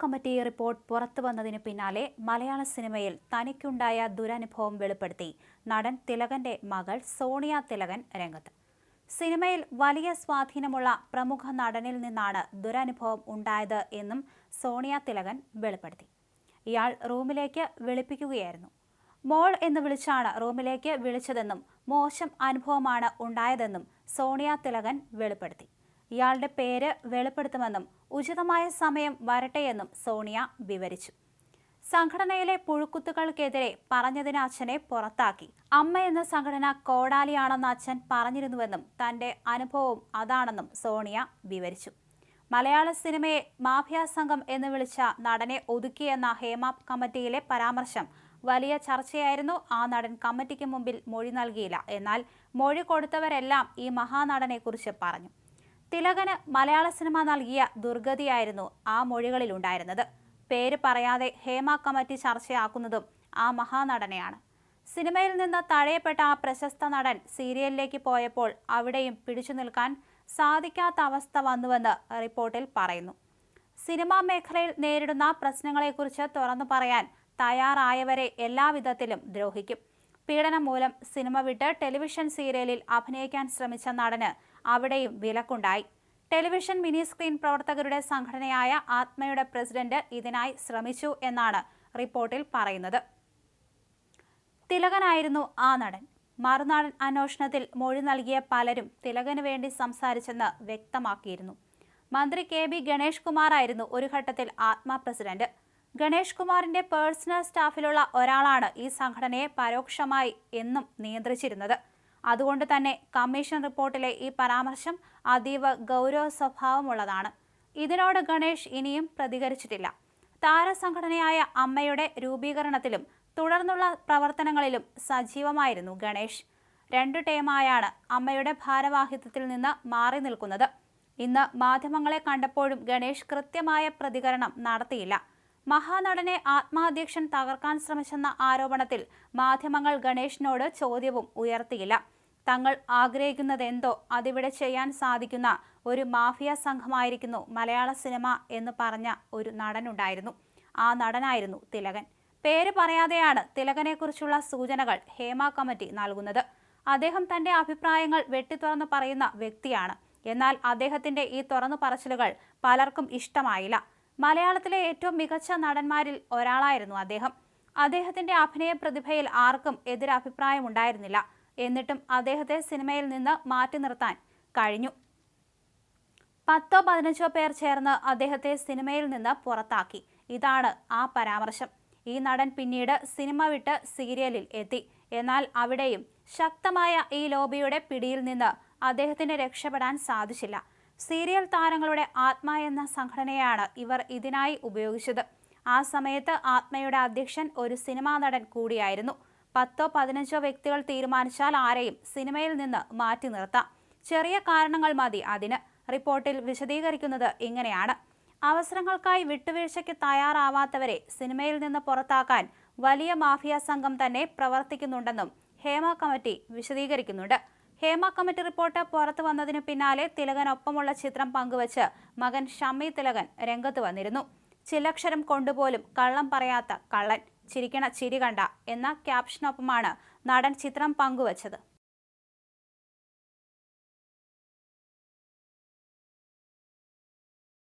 Committee report പുറത്തു വന്നതിന് പിന്നാലെ മലയാള സിനിമയിൽ തനിക്കുണ്ടായ ദുരനുഭവം വെളിപ്പെടുത്തി. നടൻ തിലകന്റെ മകൾ സോണിയ തിലകൻ രംഗത്ത്. സിനിമയിൽ വലിയ സ്വാധീനമുള്ള പ്രമുഖ നടനിൽ നിന്നാണ് ദുരനുഭവം ഉണ്ടായത് എന്നും സോണിയ തിലകൻ വെളിപ്പെടുത്തി. ഇയാൾ റൂമിലേക്ക് വിളിപ്പിക്കുകയായിരുന്നു. മോൾ എന്ന് വിളിച്ചാണ് റൂമിലേക്ക് വിളിച്ചതെന്നും മോശം അനുഭവമാണ് ഉണ്ടായതെന്നും സോണിയ തിലകൻ വെളിപ്പെടുത്തി. ഇയാളുടെ പേര് വെളിപ്പെടുത്തുമെന്നും ഉചിതമായ സമയം വരട്ടെയെന്നും സോണിയ വിവരിച്ചു. സംഘടനയിലെ പുഴുക്കുത്തുകൾക്കെതിരെ പറഞ്ഞതിന് അച്ഛനെ പുറത്താക്കി. അമ്മ എന്ന സംഘടന കോടാലിയാണെന്ന് അച്ഛൻ പറഞ്ഞിരുന്നുവെന്നും തന്റെ അനുഭവവും അതാണെന്നും സോണിയ വിവരിച്ചു. മലയാള സിനിമയെ മാഫിയ സംഘം എന്ന് വിളിച്ച നടനെ ഒതുക്കിയെന്ന ഹേമ കമ്മിറ്റിയിലെ പരാമർശം വലിയ ചർച്ചയായിരുന്നു. ആ നടൻ കമ്മിറ്റിക്ക് മുമ്പിൽ മൊഴി നൽകിയില്ല. എന്നാൽ മൊഴി കൊടുത്തവരെല്ലാം ഈ മഹാനടനെക്കുറിച്ച് പറഞ്ഞു. തിലകന് മലയാള സിനിമ നൽകിയ ദുർഗതിയായിരുന്നു ആ മൊഴികളിലുണ്ടായിരുന്നത്. പേര് പറയാതെ ഹേമ കമ്മിറ്റി ചർച്ചയാക്കുന്നതും ആ മഹാനടനെയാണ്. സിനിമയിൽ നിന്ന് തഴയപ്പെട്ട ആ പ്രശസ്ത നടൻ സീരിയലിലേക്ക് പോയപ്പോൾ അവിടെയും പിടിച്ചു നിൽക്കാൻ സാധിക്കാത്ത അവസ്ഥ വന്നുവെന്ന് റിപ്പോർട്ടിൽ പറയുന്നു. സിനിമാ മേഖലയിൽ നേരിടുന്ന പ്രശ്നങ്ങളെക്കുറിച്ച് തുറന്നു പറയാൻ തയ്യാറായവരെ എല്ലാവിധത്തിലും ദ്രോഹിക്കും. പീഡനം മൂലം സിനിമ വിട്ട് ടെലിവിഷൻ സീരിയലിൽ അഭിനയിക്കാൻ ശ്രമിച്ച നടന് അവിടെയും വിലക്കുണ്ടായി. ടെലിവിഷൻ മിനി സ്ക്രീൻ പ്രവർത്തകരുടെ സംഘടനയായ ആത്മയുടെ പ്രസിഡന്റ് ഇതിനായി ശ്രമിച്ചു എന്നാണ് റിപ്പോർട്ടിൽ പറയുന്നത്. തിലകനായിരുന്നു ആ നടൻ. മറുനാടൻ അന്വേഷണത്തിൽ മൊഴി നൽകിയ പലരും തിലകന് വേണ്ടി സംസാരിച്ചെന്ന് വ്യക്തമാക്കിയിരുന്നു. മന്ത്രി കെ ബി ഗണേഷ് കുമാറായിരുന്നു ഒരു ഘട്ടത്തിൽ ആത്മ പ്രസിഡന്റ്. ഗണേഷ് കുമാറിന്റെ പേഴ്സണൽ സ്റ്റാഫിലുള്ള ഒരാളാണ് ഈ സംഘടനയെ പരോക്ഷമായി എന്നും നിയന്ത്രിച്ചിരുന്നത്. അതുകൊണ്ട് തന്നെ കമ്മീഷൻ റിപ്പോർട്ടിലെ ഈ പരാമർശം അതീവ ഗൗരവ സ്വഭാവമുള്ളതാണ് ഇതിനോട് ഗണേഷ് ഇനിയും പ്രതികരിച്ചിട്ടില്ല. താരസംഘടനയായ അമ്മയുടെ രൂപീകരണത്തിലും തുടർന്നുള്ള പ്രവർത്തനങ്ങളിലും സജീവമായിരുന്നു ഗണേഷ്. രണ്ടു ടേമായാണ് അമ്മയുടെ ഭാരവാഹിത്വത്തിൽ നിന്ന് മാറി നിൽക്കുന്നത്. ഇന്ന് മാധ്യമങ്ങളെ കണ്ടപ്പോഴും ഗണേഷ് കൃത്യമായ പ്രതികരണം നടത്തിയില്ല. മഹാനടനെ ആത്മാധ്യക്ഷൻ തകർക്കാൻ ശ്രമിച്ചെന്ന ആരോപണത്തിൽ മാധ്യമങ്ങൾ ഗണേഷിനോട് ചോദ്യവും ഉയർത്തിയില്ല. തങ്ങൾ ആഗ്രഹിക്കുന്നതെന്തോ അതിവിടെ ചെയ്യാൻ സാധിക്കുന്ന ഒരു മാഫിയ സംഘമായിരിക്കുന്നു മലയാള സിനിമ എന്ന് പറഞ്ഞ ഒരു നടനുണ്ടായിരുന്നു. ആ നടനായിരുന്നു തിലകൻ. പേര് പറയാതെയാണ് തിലകനെക്കുറിച്ചുള്ള സൂചനകൾ ഹേമ കമ്മിറ്റി നൽകുന്നത്. അദ്ദേഹം തന്റെ അഭിപ്രായങ്ങൾ വെട്ടിത്തുറന്ന് പറയുന്ന വ്യക്തിയാണ്. എന്നാൽ അദ്ദേഹത്തിന്റെ ഈ തുറന്നു പറച്ചിലുകൾ പലർക്കും ഇഷ്ടമായില്ല. മലയാളത്തിലെ ഏറ്റവും മികച്ച നടന്മാരിൽ ഒരാളായിരുന്നു അദ്ദേഹം. അദ്ദേഹത്തിന്റെ അഭിനയ പ്രതിഭയിൽ ആർക്കും എതിരഭിപ്രായം ഉണ്ടായിരുന്നില്ല. എന്നിട്ടും അദ്ദേഹത്തെ സിനിമയിൽ നിന്ന് മാറ്റി നിർത്താൻ കഴിഞ്ഞു. പത്തോ പതിനഞ്ചോ പേർ ചേർന്ന് അദ്ദേഹത്തെ സിനിമയിൽ നിന്ന് പുറത്താക്കി. ഇതാണ് ആ പരാമർശം. ഈ നടൻ പിന്നീട് സിനിമ വിട്ട് സീരിയലിൽ എത്തി. എന്നാൽ അവിടെയും ശക്തമായ ഈ ലോബിയുടെ പിടിയിൽ നിന്ന് അദ്ദേഹത്തിന് രക്ഷപ്പെടാൻ സാധിച്ചില്ല. സീരിയൽ താരങ്ങളുടെ ആത്മ എന്ന സംഘടനയാണ് ഇവർ ഇതിനായി ഉപയോഗിച്ചത്. ആ സമയത്ത് ആത്മയുടെ അധ്യക്ഷൻ ഒരു സിനിമാ നടൻ കൂടിയായിരുന്നു. പത്തോ പതിനഞ്ചോ വ്യക്തികൾ തീരുമാനിച്ചാൽ ആരെയും സിനിമയിൽ നിന്ന് മാറ്റി നിർത്താം. ചെറിയ കാരണങ്ങൾ മതി അതിന്. റിപ്പോർട്ടിൽ വിശദീകരിക്കുന്നത് ഇങ്ങനെയാണ്. അവസരങ്ങൾക്കായി വിട്ടുവീഴ്ചയ്ക്ക് തയ്യാറാവാത്തവരെ സിനിമയിൽ നിന്ന് പുറത്താക്കാൻ വലിയ മാഫിയ സംഘം തന്നെ പ്രവർത്തിക്കുന്നുണ്ടെന്നും ഹേമ കമ്മിറ്റി വിശദീകരിക്കുന്നുണ്ട്. ഹേമ കമ്മിറ്റി റിപ്പോർട്ട് പുറത്തു വന്നതിന് പിന്നാലെ തിലകനൊപ്പമുള്ള ചിത്രം പങ്കുവച്ച് മകൻ ഷമ്മി തിലകൻ രംഗത്ത് വന്നിരുന്നു. ചിലക്ഷരം കൊണ്ടുപോലും കള്ളം പറയാത്ത കള്ളൻ. ചിരിക്കണ ചിരി കണ്ട എന്ന ക്യാപ്ഷനൊപ്പമാണ് നടൻ ചിത്രം പങ്കുവച്ചത്.